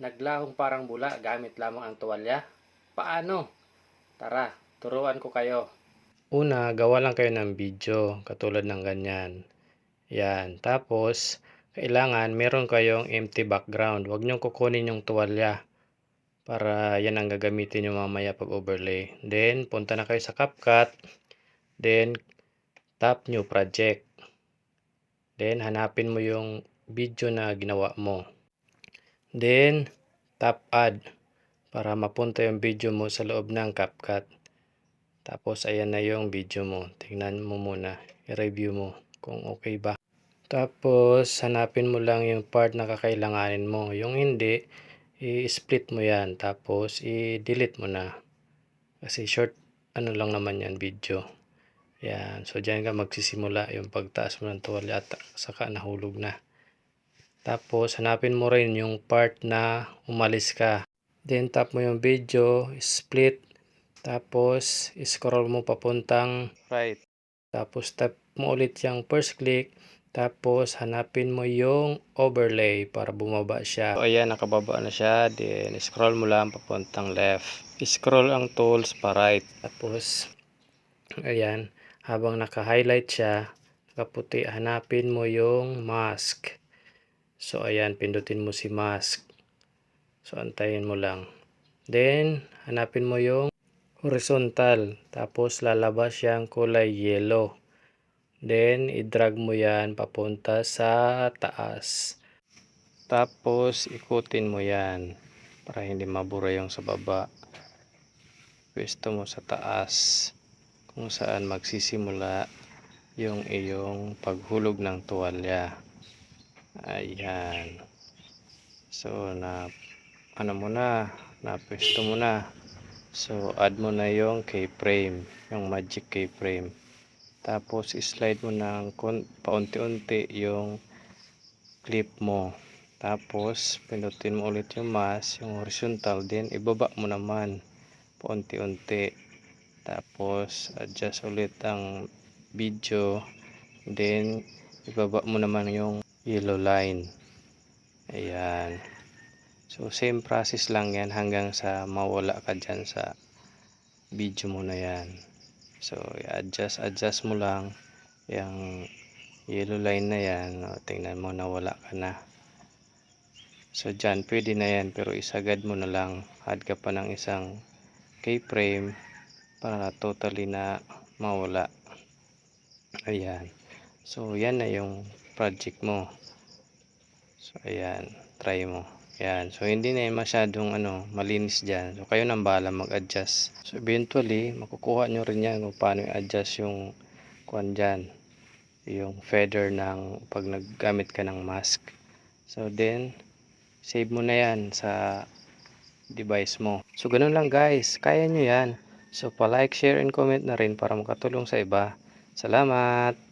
Naglahong parang bula gamit lamang ang tuwalya? Paano? Tara, turuan ko kayo. Una, gawa lang kayo ng video katulad ng ganyan. Yan. Tapos, kailangan meron kayong empty background. Huwag niyong kukunin yung tuwalya para yan ang gagamitin nyo mamaya pag overlay. Then, punta na kayo sa CapCut. Then, tap new project. Then, hanapin mo yung video na ginawa mo. Then, tap add para mapunta yung video mo sa loob ng CapCut. Tapos, ayan na yung video mo. Tingnan mo muna. I-review mo kung okay ba. Tapos, hanapin mo lang yung part na kakailanganin mo. Yung hindi, i-split mo yan. Tapos, i-delete mo na. Kasi short, ano lang naman yan, video. Yan. So, dyan ka magsisimula yung pagtaas mo ng tuwalya at saka nahulog na. Tapos, hanapin mo rin yung part na umalis ka. Then, tap mo yung video, split. Tapos, scroll mo papuntang right. Tapos, tap mo ulit yung first click. Tapos, hanapin mo yung overlay para bumaba siya. So, ayan, nakababa na siya. Then, scroll mo lang papuntang left. Scroll ang tools pa right. Tapos, ayan, habang naka-highlight siya, nakaputi, hanapin mo yung mask. So, ayan, pindutin mo si mask. So, antayin mo lang. Then, hanapin mo yung horizontal. Tapos, lalabas yung kulay yellow. Then, i-drag mo yan papunta sa taas. Tapos, ikutin mo yan para hindi mabura yung sa baba. Pwesto mo sa taas kung saan magsisimula yung iyong paghulog ng tuwalya. Ayan. So, na ano mo na, napwesto mo na. So, add mo na yung keyframe, yung magic keyframe. Tapos, slide mo ng paunti-unti yung clip mo. Tapos, pinutin mo ulit yung mask, yung horizontal din, ibaba mo naman paunti-unti. Tapos, adjust ulit ang video. Then, ibaba mo naman yung yellow line. Ayan. So, same process lang yan hanggang sa mawala ka dyan sa video mo na yan. So, adjust, adjust mo lang yung yellow line na yan. O, tingnan mo, nawala ka na. So, dyan, pwede na yan. Pero isagad mo na lang. Add ka pa ng isang keyframe para totally na mawala. Ayan. So, yan na yung project mo. So, ayan. Try mo. Ayan. So, hindi na yan masyadong ano, malinis dyan. So, kayo nang bahala mag-adjust. So, eventually, makukuha nyo rin yan kung paano i-adjust yung kuan dyan. Yung feather ng pag naggamit ka ng mask. So, then, save mo na yan sa device mo. So, ganun lang guys. Kaya nyo yan. So, pa-like, share, and comment na rin para makatulong sa iba. Salamat!